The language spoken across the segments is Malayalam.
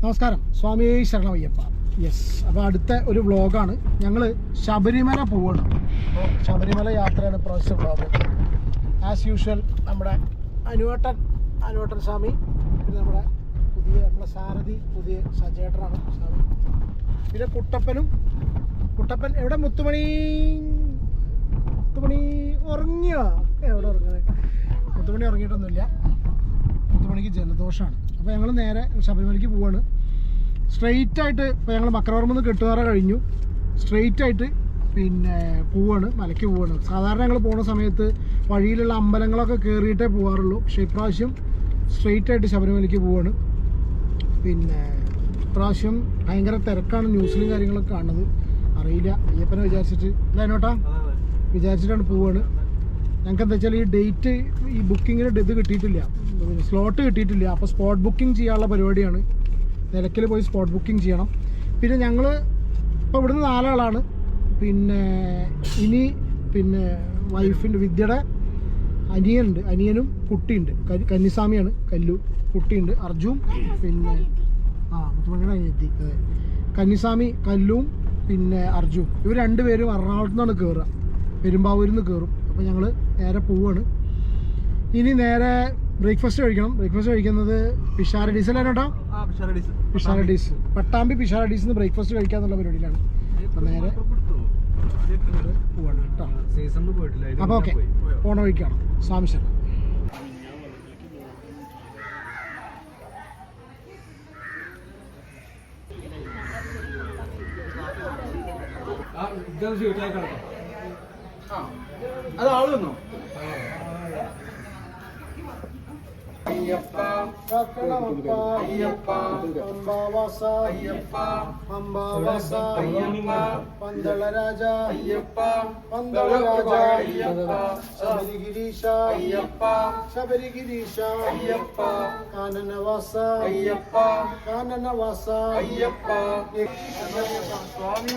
നമസ്കാരം. സ്വാമി ശരണമയ്യപ്പ. യെസ് അപ്പോൾ അടുത്ത ഒരു വ്ളോഗാണ് ഞങ്ങൾ ശബരിമല പോവാണ്. അപ്പോൾ ശബരിമല യാത്രയാണ് പ്രൊഫസർ വ്ളോഗ് ആസ് യൂഷ്വൽ നമ്മുടെ അനുവേട്ടൻ അനുവേട്ടൻ സ്വാമി പിന്നെ നമ്മുടെ പുതിയ നമ്മുടെ സാരഥി പുതിയ സജേട്ടനാണ് സ്വാമി. പിന്നെ കുട്ടപ്പനും കുട്ടപ്പൻ എവിടെ? മുത്തുമണി. മുത്തുമണി ഉറങ്ങിയോ? എവിടെ ഉറങ്ങുന്നത്? മുത്തുമണി ഉറങ്ങിയിട്ടൊന്നുമില്ല. മുത്തുമണിക്ക് ജലദോഷമാണ് അപ്പോൾ ഞങ്ങൾ നേരെ ശബരിമലയ്ക്ക് പോവാണ്. സ്ട്രെയിറ്റ് ആയിട്ട് ഇപ്പോൾ ഞങ്ങൾ മക്കരവർമ്മ കെട്ടുകാറ കഴിഞ്ഞു. സ്ട്രെയിറ്റ് ആയിട്ട് പിന്നെ പോവാണ് മലയ്ക്ക് പോവാണ്. സാധാരണ ഞങ്ങൾ പോകുന്ന സമയത്ത് വഴിയിലുള്ള അമ്പലങ്ങളൊക്കെ കയറിയിട്ടേ പോകാറുള്ളൂ പക്ഷേ ഇപ്രാവശ്യം സ്ട്രെയിറ്റ് ആയിട്ട് ശബരിമലയ്ക്ക് പോവാണ്. പിന്നെ ഇപ്രാവശ്യം ഭയങ്കര തിരക്കാണ് ന്യൂസിലും കാര്യങ്ങളൊക്കെ കാണുന്നത്. അറിയില്ല. അയ്യപ്പനെ വിചാരിച്ചിട്ട്. അല്ല എന്നോട്ടാ വിചാരിച്ചിട്ടാണ് പോവാണ്. ഞങ്ങൾക്ക് എന്താ വെച്ചാൽ ഈ ഡേറ്റ് ഈ ബുക്കിങ്ങിന് ഇത് കിട്ടിയിട്ടില്ല. സ്ലോട്ട് കിട്ടിയിട്ടില്ല. അപ്പോൾ സ്പോട്ട് ബുക്കിംഗ് ചെയ്യാനുള്ള പരിപാടിയാണ്. നിലയ്ക്കൽ പോയി സ്പോട്ട് ബുക്കിംഗ് ചെയ്യണം. പിന്നെ ഞങ്ങൾ ഇപ്പോൾ ഇവിടുന്ന് നാലാളാണ്. പിന്നെ ഇനി പിന്നെ വൈഫിന്റെ വിദ്യയുടെ അനിയനുണ്ട്. അനിയനും കുട്ടിയുണ്ട്. കന്നിസ്വാമിയാണ്. കല്ലു കുട്ടിയുണ്ട്. അർജുൻ പിന്നെ ആ മുത്തുമണിയുടെ അനിയത്തി. അതെ. കന്നിസ്വാമി കല്ലും പിന്നെ അർജുൻ. ഇവർ രണ്ടുപേരും എറണാകുളത്ത് നിന്നാണ് കയറുക പെരുമ്പാവൂരിൽ നിന്ന് കയറും അപ്പോൾ ഞങ്ങൾ നേരെ പോവാണ്. ഇനി നേരെ ബ്രേക്ക്ഫാസ്റ്റ് കഴിക്കണം. ബ്രേക്ക്ഫാസ്റ്റ് കഴിക്കുന്നത് പിഷാര ഡീസൽ ആണ് കേട്ടോ പിഷാരഡീസ് പട്ടാമ്പി പിഷാര ഡീസ്. നിന്ന് ബ്രേക്ക്ഫാസ്റ്റ് കഴിക്കാന്നുള്ള പരിപാടിയിലാണ്. അപ്പോൾ നേരെ അപ്പൊ പോവാണ് കേട്ടോ. അപ്പോൾ ഓക്കെ ഓണം കഴിക്കണം പോയോ? പോണ വഴിക്കാണ്. സ്വാമി ശരണം. ആ, ഇതൊന്ന് ഷീട്ടിലേക്ക് കിടക്കാം. അത് ആൾ വന്നോ അയ്യപ്പ അയ്യപ്പ പമ്പാവാസ അയ്യപ്പ പമ്പാവാസ അയ്യപ്പ പന്തളരാജ അയ്യപ്പ പന്തളരാജ അയ്യപ്പ ശബരിഗിരീശ അയ്യപ്പ ശബരിഗിരീശ അയ്യപ്പ കാനനവാസ അയ്യപ്പ കാനനവാസ അയ്യപ്പ. സ്വാമി.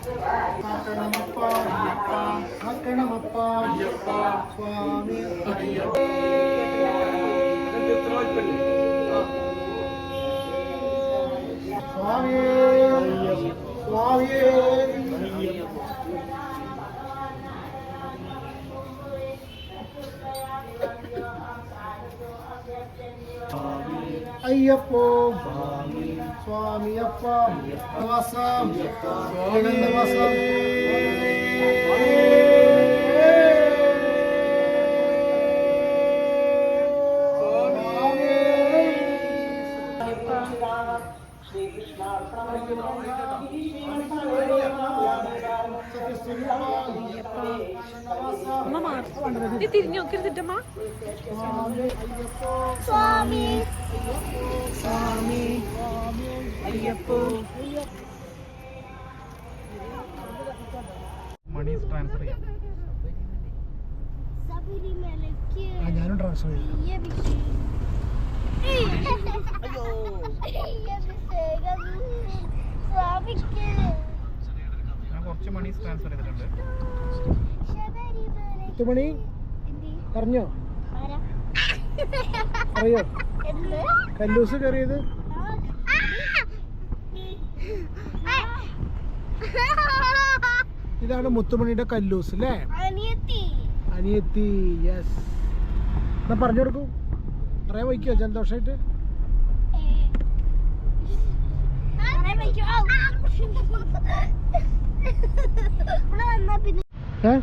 ആക്കണമപ്പ അയ്യപ്പ ആക്കണമപ്പ അയ്യപ്പ സ്വാമി സ്വാമി സ്വാമി അയ്യപ്പോ സ്വാമിയപ്പ വാസം ആനന്ദവാസം അമ്മ മാറി തിരിഞ്ഞു നോക്കരുതിട്ടമ്മ സ്വാമി. സ്വാമി അയ്യപ്പോ. മണി ട്രാൻസ്ഫർ ചെയ്യാം ഞാനും ട്രാൻസ്ഫർ ചെയ്യാം ഞാൻ കുറച്ച് മണി ട്രാൻസ്ഫർ ചെയ്തിട്ടുണ്ട്. പത്തുമണി എന്തി? പറഞ്ഞോ? അറിയോ? കല്ലൂസ് കയറിയത്? ഇതാണ് മുത്തുമണിയുടെ കല്ലൂസ് അല്ലേ അനിയത്തി. അനിയത്തി യെസ് എന്നാ പറഞ്ഞു കൊടുക്കൂ. പറയാൻ വയ്ക്കോ ജലദോഷമായിട്ട് ഏ?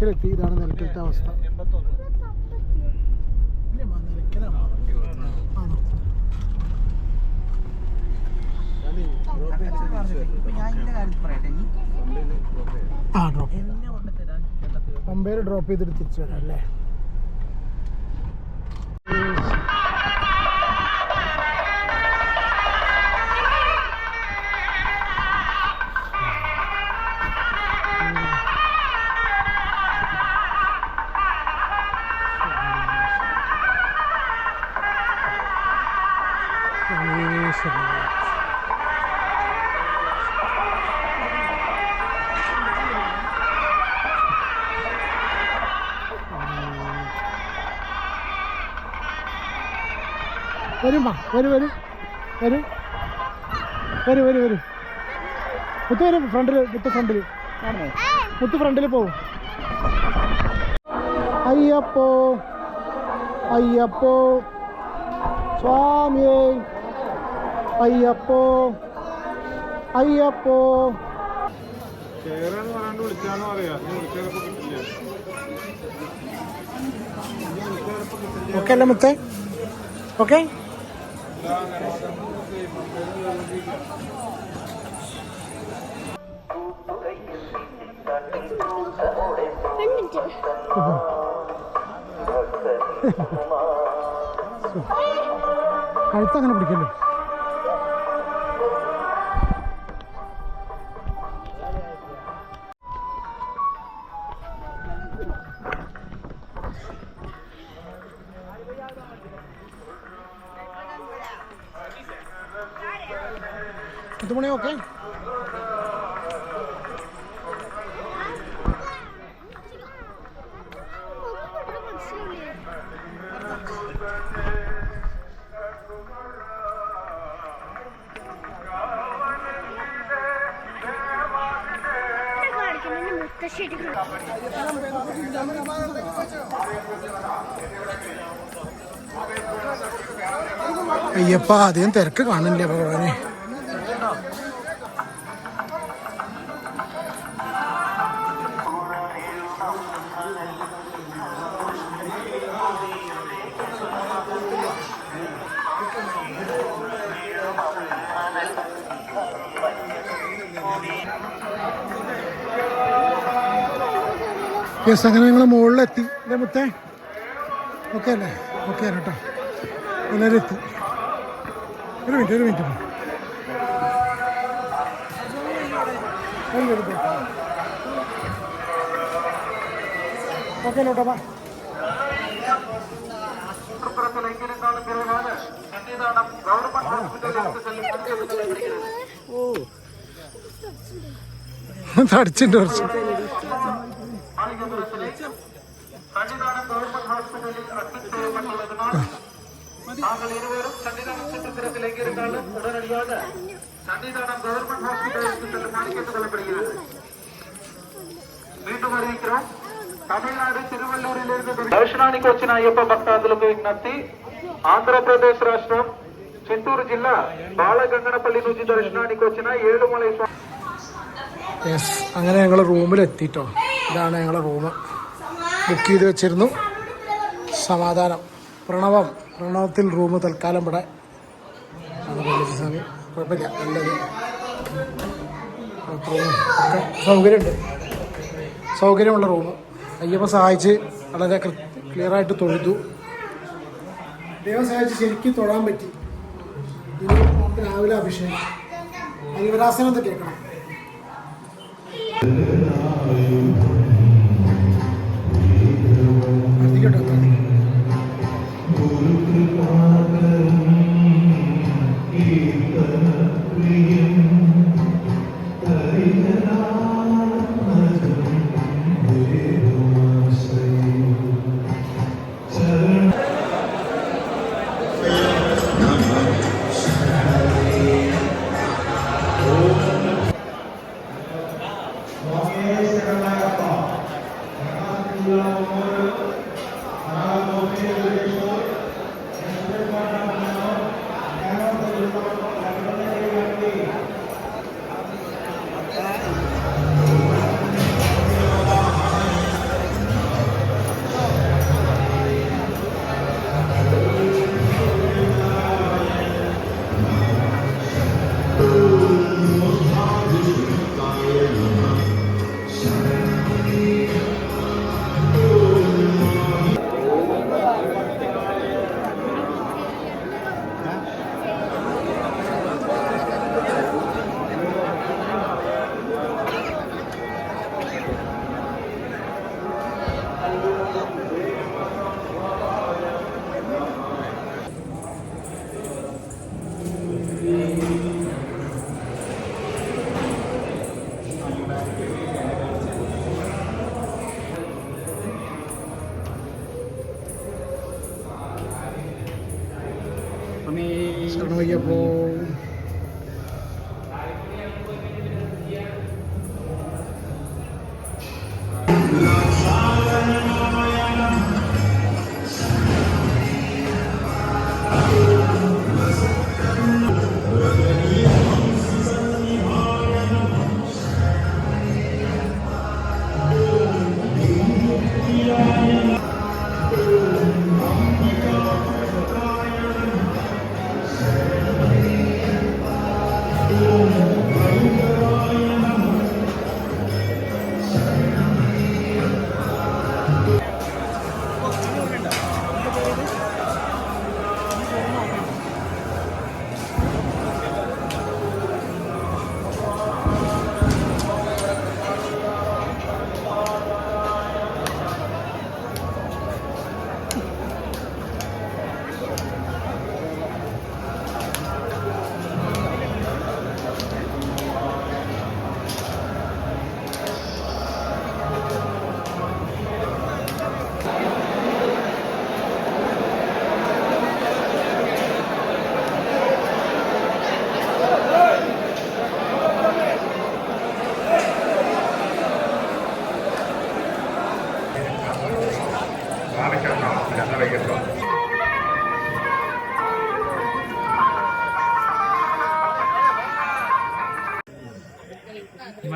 നിലക്കലെത്തി ഇതാണ് നിലക്കലത്തെ അവസ്ഥ? ആ ഡ്രോപ്പ് പമ്പയിൽ ഡ്രോപ്പ് ചെയ്തിട്ട് തിരിച്ചു വരാം അല്ലേ? വരും വാ വരൂ വരൂ. വരൂ. വരൂ വരൂ വരൂ. മുത്ത് വരും ഫ്രണ്ടിൽ മുത്ത് ഫ്രണ്ടിൽ മുത്ത് ഫ്രണ്ടിൽ പോവും. അയ്യപ്പോ അയ്യപ്പോ സ്വാമിയേ. അയ്യപ്പോ അയ്യപ്പോ. കേറാന്ന് പറയാണ്ട് വിളിച്ചാന്ന് പറയാ. നീ വിളിച്ചപ്പോ കിട്ടില്ല? ഓക്കെ അല്ലേ മുത്തേ? ഓക്കെ? കണ്ടിട്ട് കഴുത്ത് അങ്ങനെ പിടിക്കല്ലേ? പത്ത് മണി ഓക്കെ മുത്തശ്ശേരി അയ്യപ്പ അധികം തിരക്ക് കാണില്ല ഭഗവാനെ? യെസ് അങ്ങനെ ഞങ്ങൾ മുകളിലെത്തി. അല്ലേ മുത്തേ? ഓക്കെ അല്ലേ? ഓക്കെ ആണ് കേട്ടോ എല്ലാവരും എത്തി ഒരു മിനിറ്റ് ഒരു മിനിറ്റ്. ഓക്കെ ലോട്ടോ തടിച്ചിട്ടുണ്ട് കുറച്ച്. దర్శనానికి వచ్చిన అయ్యప్ప భక్తాదులకు విజ్ఞప్తి ఆంధ్రప్రదేశ్ రాష్ట్రం చిత్తూరు జిల్లా బాలగంగనపల్లి నుంచి దర్శనానికి వచ్చిన ఏడుమలై స్వామి യെസ് അങ്ങനെ ഞങ്ങൾ റൂമിലെത്തിട്ടോ ഇതാണ് ഞങ്ങളുടെ റൂം ബുക്ക് ചെയ്ത് വെച്ചിരുന്നു. സമാധാനം. പ്രണവം. പ്രണവത്തിൽ റൂം തൽക്കാലം ഇവിടെ. കുഴപ്പമില്ല. നല്ലത്. സൗകര്യമുണ്ട്. സൗകര്യമുള്ള റൂം അയ്യപ്പ സഹായിച്ച് വളരെ ക്ലിയറായിട്ട് തൊഴുതു. ദൈവം സഹായിച്ച് ശരിക്കും തൊഴാൻ പറ്റി. രാവിലെ അഭിഷേകം. അയ്യവരാസനം എന്ന് കേൾക്കണം. ശരണമയ്യപ്പോ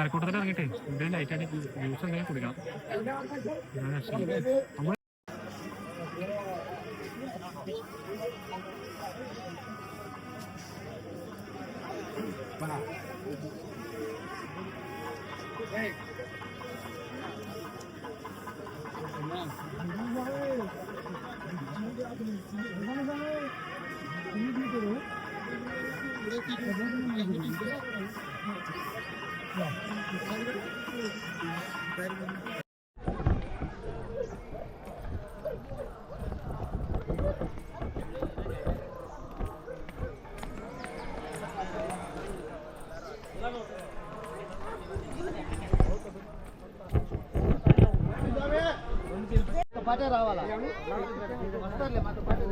മരക്കൂട്ടത്തിൽ ഇറങ്ങിയിട്ടേ. ലൈറ്റ് ആയിട്ട് ജ്യൂസ് എങ്ങനെ കുടിക്കണം. పాటే రావాలా వస్తారులే మాతో పాటే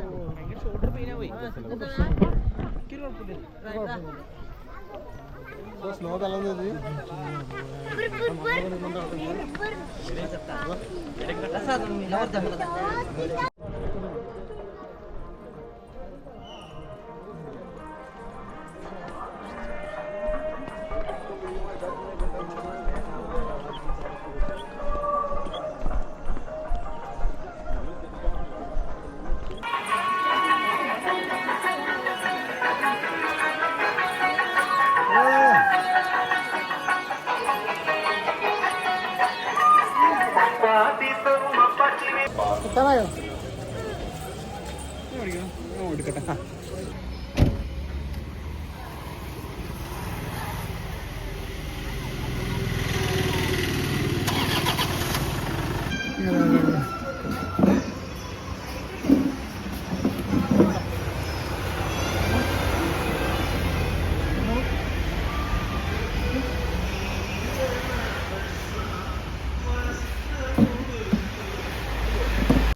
ఓడిపోయినా పోయి కిరోడ్ స్నో ¿Quieres aceptarlo? ¿Quieres aceptarlo? ¿Quieres aceptarlo? തള്ളുന്നത് എത്താറായോ